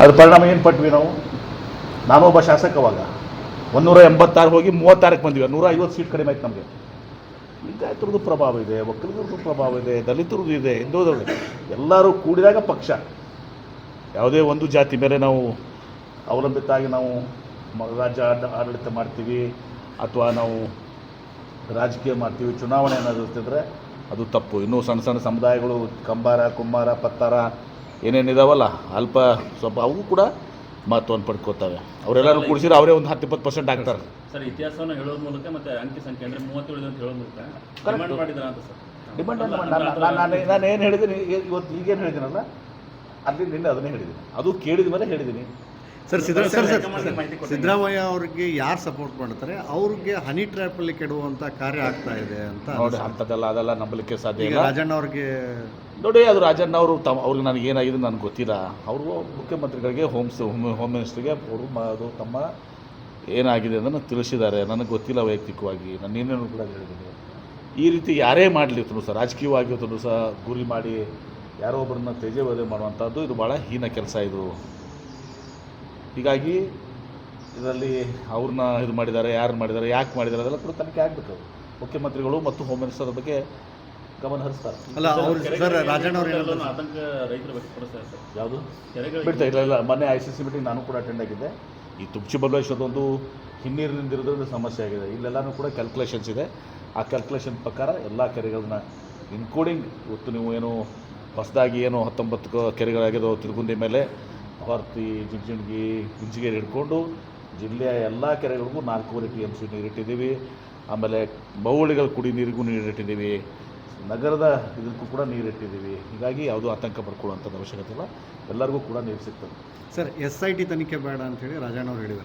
ಅದ್ರ ಪರಿಣಾಮ ಏನು ಪಟ್ವಿ ನಾವು? ನಾನು ಒಬ್ಬ ಶಾಸಕವಾಗ ಒಂದೂರ ಎಂಬತ್ತಾರು ಹೋಗಿ ಮೂವತ್ತಾರಕ್ಕೆ ಬಂದಿವಿ. ನೂರ ಐವತ್ತು ಸೀಟ್ ಕಡಿಮೆ ಆಯ್ತು ನಮಗೆ. ಲಿಂಗಾಯತರದ್ದು ಪ್ರಭಾವ ಇದೆ ಒಕ್ಕಲಿಗರದ್ದು ಪ್ರಭಾವ ಇದೆ, ದಲಿತರದ್ದು ಇದೆ ಹಿಂದೂದ್ರದ್ದು ಎಲ್ಲರೂ ಕೂಡಿದಾಗ ಪಕ್ಷ. ಯಾವುದೇ ಒಂದು ಜಾತಿ ಮೇಲೆ ನಾವು ಅವಲಂಬಿತ ಆಗಿ ನಾವು ರಾಜ್ಯ ಆಡ- ಆಡಳಿತ ಮಾಡ್ತೀವಿ ಅಥವಾ ನಾವು ರಾಜಕೀಯ ಮಾಡ್ತೀವಿ, ಚುನಾವಣೆ ಏನಾದರೂ ಇರ್ತಿದ್ರೆ ಅದು ತಪ್ಪು. ಇನ್ನೂ ಸಣ್ಣ ಸಣ್ಣ ಸಮುದಾಯಗಳು, ಕಂಬಾರ, ಕುಂಬಾರ, ಪತ್ತಾರ ಏನೇನಿದಾವಲ್ಲ ಅಲ್ಪ ಸ್ವಲ್ಪ ಅವು ಕೂಡ ಮಹತ್ವವನ್ನು ಪಡ್ಕೋತವೆ. ಅವರೆಲ್ಲರೂ ಕೂಡಿಸಿದ್ರೆ ಅವರೇ ಒಂದು ಹತ್ತು ಇಪ್ಪತ್ತು ಪರ್ಸೆಂಟ್ ಆಗ್ತಾರೆ. ಸರ್ ಇತಿಹಾಸವನ್ನು ಹೇಳೋದ್ರ ಮೂಲಕ ಮತ್ತೆ ಅಂಕಿ ಸಂಖ್ಯೆ ಅಂದರೆ ಮೂವತ್ತೇಳು ಅಂತ ಹೇಳೋ ಮೂಲಕ ಡಿಮಾಂಡ್ ಮಾಡಿದ್ರ ಅಂತ ಸರ್? ಡಿಮಾಂಡ್ ನಾನು ನಾನು ಏನು ಹೇಳಿದ್ದೀನಿ ಇವತ್ತು ಈಗೇನು ಹೇಳಿದ್ದೀನಲ್ಲ ಅಲ್ಲಿ ನಿನ್ನೆ ಅದನ್ನೇ ಹೇಳಿದ್ದೀನಿ. ಅದು ಕೇಳಿದ ಮೇಲೆ ಹೇಳಿದ್ದೀನಿ. Sir Siddaramaiah sir? ಸಿದ್ದರಾಮಯ್ಯ ಅವ್ರಿಗೆ ಯಾರು ಸಪೋರ್ಟ್ ಮಾಡ್ತಾರೆ? ಅವ್ರಿಗೆ ಹನಿ ಟ್ರ್ಯಾಪಲ್ಲಿ ಕೆಡುವಂಥ ಕಾರ್ಯ ಆಗ್ತಾ ಇದೆ ಅಂತ ನೋಡಿ. ಅಂಥದ್ದೆಲ್ಲ ಅದೆಲ್ಲ ನಂಬಲಿಕ್ಕೆ ಸಾಧ್ಯ ಇಲ್ಲ. ರಾಜಣ್ಣ ಅವ್ರಿಗೆ ನೋಡಿ ಅದು ರಾಜಣ್ಣ ಅವರು ತಮ್ಮ ಅವ್ರಿಗೆ ನನಗೆ ಏನಾಗಿದೆ ನನಗೆ ಗೊತ್ತಿಲ್ಲ. ಅವರು ಮುಖ್ಯಮಂತ್ರಿಗಳಿಗೆ ಹೋಮ್ ಹೋಮ್ ಹೋಮ್ ಮಿನಿಸ್ಟ್ರಿಗೆ ಅವರು ಅದು ತಮ್ಮ ಏನಾಗಿದೆ ಅದನ್ನು ತಿಳಿಸಿದ್ದಾರೆ. ನನಗೆ ಗೊತ್ತಿಲ್ಲ ವೈಯಕ್ತಿಕವಾಗಿ. ನಾನು ಏನೇನು ಕೂಡ ಹೇಳಿದ್ದೀನಿ. ಈ ರೀತಿ ಯಾರೇ ಮಾಡಲಿತ್ತು ಸರ್ ರಾಜಕೀಯವಾಗಿ ಸಹ ಗುರಿ ಮಾಡಿ ಯಾರೋ ಒಬ್ಬರನ್ನ ತೇಜವಾದ ಮಾಡುವಂಥದ್ದು ಇದು ಭಾಳ ಹೀನ ಕೆಲಸ ಇದು. ಹೀಗಾಗಿ ಇದರಲ್ಲಿ ಅವ್ರನ್ನ ಇದು ಮಾಡಿದ್ದಾರೆ ಯಾರು ಮಾಡಿದ್ದಾರೆ ಯಾಕೆ ಮಾಡಿದ್ದಾರೆ ಅದೆಲ್ಲ ಕೂಡ ತನಿಖೆ ಆಗಬೇಕು. ಮುಖ್ಯಮಂತ್ರಿಗಳು ಮತ್ತು ಹೋಮ್ ಮಿನಿಸ್ಟರ್ ಬಗ್ಗೆ ಗಮನ ಹರಿಸ್ತಾರೆ. ಅಲ್ಲ ಅವರು ಸರ್ ರಾಜಣ್ಣ ಆತಂಕ ರೈತರು ವ್ಯಕ್ತಪಡಿಸ್ತಾರೆ ಸರ್. ಯಾವುದು? ಬಿಡ್ತಾ ಇಲ್ಲ ಇಲ್ಲ. ಮೊನ್ನೆ ಐ ಸಿ ಸಿ ಮೀಟಿಂಗ್ ನಾನು ಕೂಡ ಅಟೆಂಡ್ ಆಗಿದ್ದೆ. ಈ ತುಪ್ಚಿ ಬಲ್ಲೇಶ್ವರದೊಂದು ಹಿನ್ನೀರಿನಿಂದ ಇರೋದ್ರಿಂದ ಸಮಸ್ಯೆ ಆಗಿದೆ. ಇಲ್ಲೆಲ್ಲನೂ ಕೂಡ ಕ್ಯಾಲ್ಕುಲೇಷನ್ಸ್ ಇದೆ. ಆ ಕ್ಯಾಲ್ಕುಲೇಷನ್ ಪ್ರಕಾರ ಎಲ್ಲ ಕೆರೆಗಳನ್ನ ಇನ್ಕ್ಲೂಡಿಂಗ್ ಇವತ್ತು ನೀವು ಏನು ಹೊಸದಾಗಿ ಏನು ಹತ್ತೊಂಬತ್ತು ಕೆರೆಗಳಾಗಿದೋ ಕೆರೆಗಳಾಗಿರೋ ತಿರುಗುಂದಿ ಮೇಲೆ ಹೊರ್ತಿ ಜಿಂಜಿಣಗಿ ಇಂಜಿಗೇರಿ ಹಿಡ್ಕೊಂಡು ಜಿಲ್ಲೆಯ ಎಲ್ಲ ಕೆರೆಗಳಿಗೂ ನಾಲ್ಕೂವರೆ ಟಿ ಎಂ ಸಿ ನೀರಿಟ್ಟಿದ್ದೀವಿ ಆಮೇಲೆ ಬೌಳಿಗಳ ಕುಡಿ ನೀರಿಗೂ ನೀರಿಟ್ಟಿದ್ದೀವಿ ನಗರದ ಇದಕ್ಕೂ ಕೂಡ ನೀರಿಟ್ಟಿದ್ದೀವಿ ಹೀಗಾಗಿ ಯಾವುದೂ ಆತಂಕ ಪಡ್ಕೊಳ್ಳುವಂಥದ್ದು ಅವಶ್ಯಕತೆ ಇಲ್ಲ. ಎಲ್ಲರಿಗೂ ಕೂಡ ನೀರು ಸಿಗ್ತದೆ. ಸರ್, ಎಸ್ ಐ ಟಿ ತನಿಖೆ ಬೇಡ ಅಂತೇಳಿ ರಾಜಣ್ಣ ಅವ್ರು ಹೇಳಿದ್ದಾರೆ.